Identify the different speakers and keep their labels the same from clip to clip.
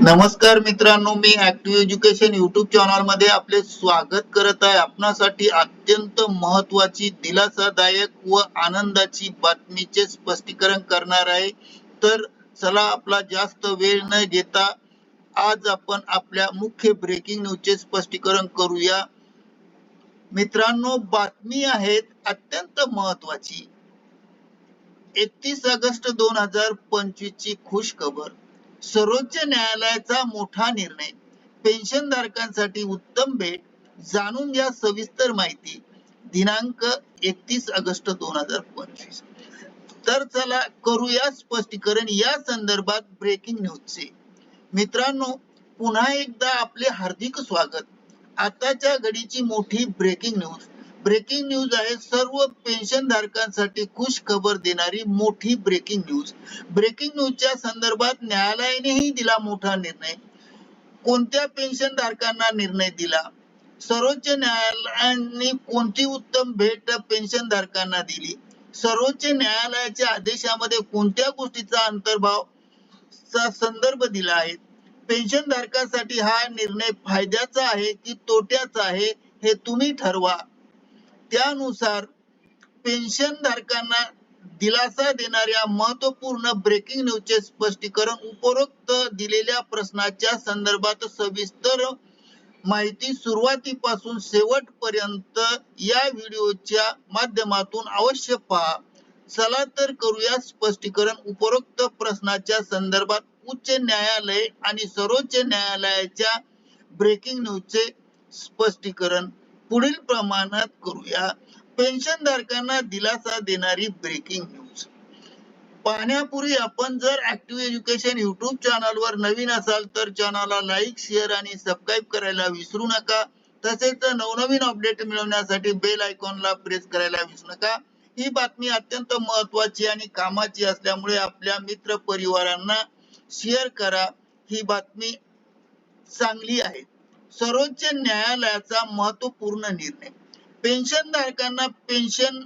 Speaker 1: नमस्कार मित्रांनो मी ऍक्टिव्ह एज्युकेशन युट्यूब चॅनलमध्ये आपले स्वागत करत आहे. आपणासाठी अत्यंत महत्वाची दिलासादायक व आनंदाची बातमीचे स्पष्टीकरण करणार आहे. तर चला आपला जास्त वेळ न घेता आज आपण आपल्या मुख्य ब्रेकिंग न्यूजचे स्पष्टीकरण करूया. मित्रांनो बातमी आहेत अत्यंत महत्वाची एकतीस ऑगस्ट दोन हजार पंचवीस ची खुश खबर सर्वोच्च न्यायालयाचा मोठा निर्णय. पेन्शन धारकांसाठी उत्तम भेट जाणून घ्या सविस्तर माहिती. दिनांक एकतीस ऑगस्ट दोन हजार पंचवीस. तर चला करूया स्पष्टीकरण. या संदर्भात ब्रेकिंग न्यूजचे मित्रांनो पुन्हा एकदा आपले हार्दिक स्वागत. आताच्या घडीची मोठी ब्रेकिंग न्यूज ब्रेकिंग न्यूज आहे. सर्व पेन्शन धारकांसाठी खुश खबर देणारी मोठी ब्रेकिंग न्यूज ब्रेकिंग न्यूजच्या संदर्भात न्यायालयानेही दिला मोठा निर्णय. कोणत्या पेन्शन धारकांना निर्णय दिला? सर्वोच्च न्यायालयाने कोणती उत्तम भेट पेन्शन धारकांना दिली? सर्वोच्च न्यायालयाच्या आदेशामध्ये कोणत्या गोष्टीचा अंतर्भाव चा संदर्भ दिला आहे? पेन्शन धारकांसाठी हा निर्णय फायद्याचा आहे की तोट्याचा आहे हे तुम्ही ठरवा. त्यानुसार पेन्शन धारकांना दिलासा देणाऱ्या महत्त्वपूर्ण ब्रेकिंग न्यूजचे स्पष्टीकरण उपरोक्त दिलेल्या प्रश्नाच्या संदर्भात सविस्तर माहिती सुरुवातीपासून शेवटपर्यंत या व्हिडिओच्या माध्यमातून अवश्य पहा. चला तर करूया स्पष्टीकरण उपरोक्त प्रश्नाच्या संदर्भात उच्च न्यायालय आणि सर्वोच्च न्यायालयाच्या ब्रेकिंग न्यूजचे स्पष्टीकरण. पुढील प्रमाणात करूया. पेन्शन धारकांना दिलासा देणारी ब्रेकिंग न्यूज पाहण्यापूर्वी आपण जर ऍक्टिव्ह एज्युकेशन युट्यूब चॅनल वर नवीन असाल तर चॅनलला लाईक शेअर आणि सबस्क्राईब करायला विसरू नका. तसेच नवनवीन अपडेट मिळवण्यासाठी बेल आयकॉनला प्रेस करायला विसरू नका. ही बातमी अत्यंत महत्वाची आणि कामाची असल्यामुळे आपल्या मित्र परिवारांना शेअर करा. ही बातमी चांगली आहे. सर्वोच्च न्यायालयाचा महत्त्वपूर्ण निर्णय. पेन्शन धारकांना पेन्शन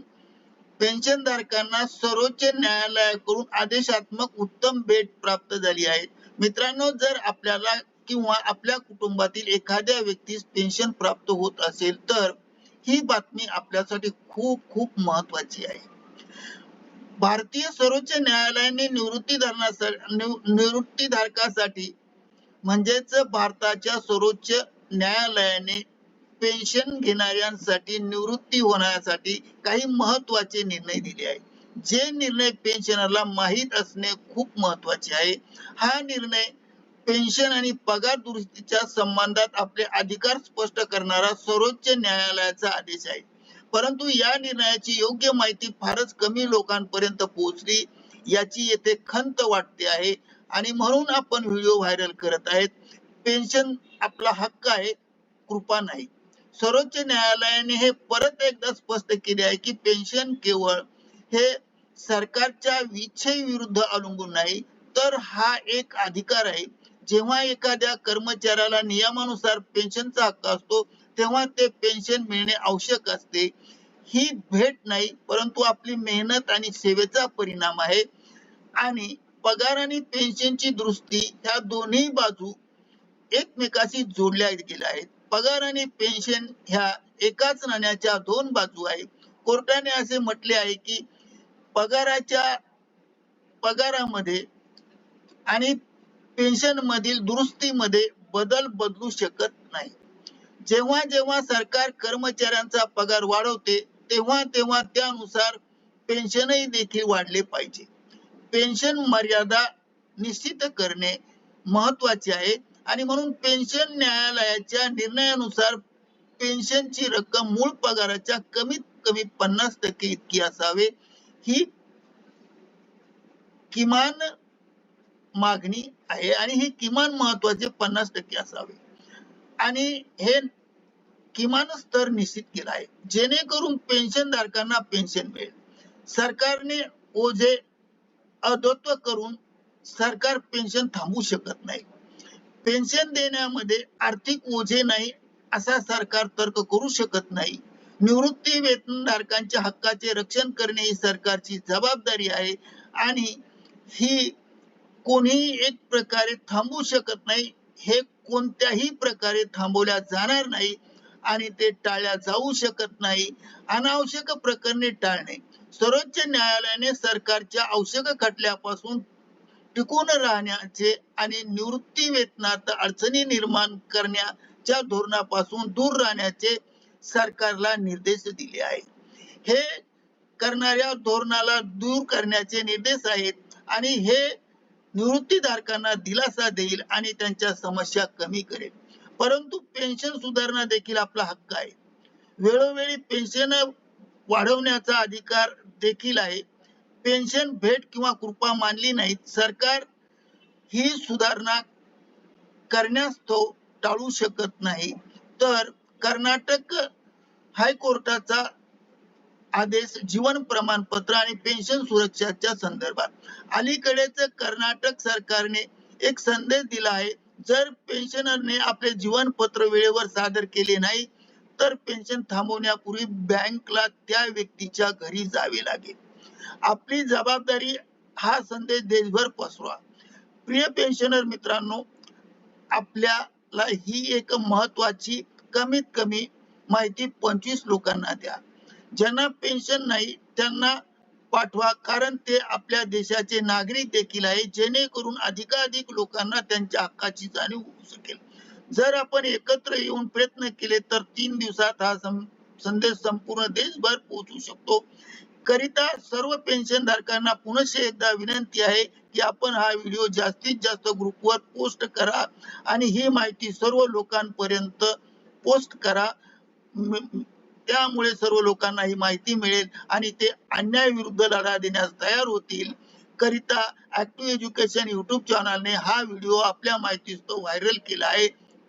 Speaker 1: पेन्शन धारकांना सर्वोच्च न्यायालयाकडून आदेशात्मक उत्तम भेट प्राप्त झाली आहे. मित्रांनो जर आपल्याला किंवा आपल्या कुटुंबातील एखाद्या व्यक्तीस पेन्शन प्राप्त होत असेल तर ही बातमी आपल्यासाठी खूप खूप महत्वाची आहे. भारतीय सर्वोच्च न्यायालयाने निवृत्ती निवृत्ती धारकासाठी म्हणजेच भारताच्या सर्वोच्च न्यायालयाने पेन्शन घेणाऱ्यांसाठी निवृत्ती होण्यासाठी काही महत्त्वाचे निर्णय दिले आहेत. जे निर्णय पेन्शनरला माहीत असणे खूप महत्त्वाचे आहे. हा निर्णय पेन्शन आणि पगार दुरुस्तीच्या संबंधात आपले अधिकार स्पष्ट करणारा सर्वोच्च न्यायालयाचा आदेश आहे. परंतु या निर्णयाची योग्य माहिती फारच कमी लोकांपर्यंत पोहोचली याची येथे खंत वाटते आहे. आणि म्हणून आपण व्हिडिओ व्हायरल करत आहेत. पेन्शन आपला हक्क आहे कृपा नाही. सर्वोच्च न्यायालयाने हे परत एकदा स्पष्ट केले आहे की पेन्शन केवळ हे सरकारच्या इच्छेविरुद्ध अवलंबून नाही तर हा एक अधिकार आहे. जेव्हा एखाद्या कर्मचाऱ्याला नियमानुसार पेन्शनचा हक्क असतो तेव्हा ते पेन्शन मिळणे आवश्यक असते. ही भेट नाही परंतु आपली मेहनत आणि सेवेचा परिणाम आहे. आणि पगार आणि पेन्शनची दृष्टी ह्या दोन्ही बाजू एकमेकाशी जोडल्या गेल्या आहेत. पगार आणि पेन्शन ह्या एकाच नाण्याच्या दोन बाजू आहेत. कोर्टाने असे म्हटले आहे की पगाराच्या पगारामध्ये आणि पेन्शन मधील दुरुस्तीमध्ये बदल बदलू शकत नाही. जेव्हा जेव्हा सरकार कर्मचाऱ्यांचा पगार वाढवते तेव्हा तेव्हा त्यानुसार पेन्शनही देखील वाढले पाहिजे. पेन्शन मर्यादा निश्चित करणे महत्त्वाचे आहे. आणि म्हणून पेन्शन न्यायालयाच्या निर्णयानुसार पेन्शनची रक्कम मूळ पगाराच्या कमीत कमी पन्नास टक्के इतकी असावे. ही किमान मागणी आहे आणि हे किमान महत्त्वाचे पन्नास टक्के असावे. आणि हे किमान स्तर निश्चित केला आहे. जेणेकरून पेन्शन धारकांना पेन्शन मिळेल. सरकारने ओझे अदत्व करून सरकार पेन्शन थांबवू शकत नाही. पेन्शन देण्यामध्ये आर्थिक ओझे नाही असा सरकार तर्क करू शकत नाही. निवृत्ती वेतनधारकांच्या हक्काचे रक्षण करणे ही सरकारची जबाबदारी आहे आणि ही कोणीही एक प्रकारे थांबवू शकत नाही हे कोणत्याही प्रकारे थांबवल्या जाणार नाही आणि ते टाळल्या जाऊ शकत नाही अनावश्यक प्रकरणे टाळणे. सर्वोच्च न्यायालयाने सरकारच्या आवश्यक खटल्यापासून टिकून राहण्याचे आणि निवृत्ती वेतनात अडचणी निर्माण करण्याच्या धोरणापासून दूर राहण्याचे सरकारला निर्देश दिले आहेत. हे करणाऱ्या धोरणाला दूर करण्याचे निर्देश आहेत आणि हे निवृत्तीधारकांना दिलासा देईल आणि त्यांच्या समस्या कमी करेल. परंतु पेन्शन सुधारणा देखील आपला हक्क आहे. वेळोवेळी पेन्शन वाढवण्याचा अधिकार देखील आहे. पेन्शन भेट किंवा कृपा मानली नाही सरकार ही सुधारणा करण्यास तो टाळू शकत नाही. तर कर्नाटक हायकोर्टाचा आदेश जीवन प्रमाणपत्र आणि पेन्शन सुरक्षाच्या संदर्भात. अलीकडेच कर्नाटक सरकारने एक संदेश दिला आहे. जर पेन्शनरने आपले जीवनपत्र वेळेवर सादर केले नाही तर पेन्शन थांबवण्यापूर्वी बँकला त्या व्यक्तीच्या घरी जावे लागेल. आपली जबाबदारी हा संदेश देशभर पसरवा. प्रिय पेन्शनर मित्रांनो आपल्याला ही एक महत्वाची कमीत कमी माहिती पंचवीस लोकांना द्या. ज्यांना पेन्शन नाही त्यांना पाठवा कारण ते आपल्या देशाचे नागरिक देखील आहे जेणेकरून अधिकाधिक लोकांना त्यांच्या हक्काची जाणीव होऊ शकेल. जर आपण एकत्र येऊन प्रयत्न केले तर तीन दिवसात हा संदेश संपूर्ण देशभर पोहोचू शकतो. करिता सर्व पेन्शन धारकांना पुनश एकदा विनंती आहे की आपण हा व्हिडिओ जास्तीत जास्त ग्रुपवर पोस्ट करा आणि ही माहिती सर्व लोकांपर्यंत पोस्ट करा. त्यामुळे सर्व लोकांना ही माहिती मिळेल आणि ते अन्याय विरुद्ध लढा देण्यास तयार होतील. करिता ऍक्टिव्ह एज्युकेशन युट्यूब चॅनलने हा व्हिडिओ आपल्या माहितीस्तव व्हायरल केला आहे.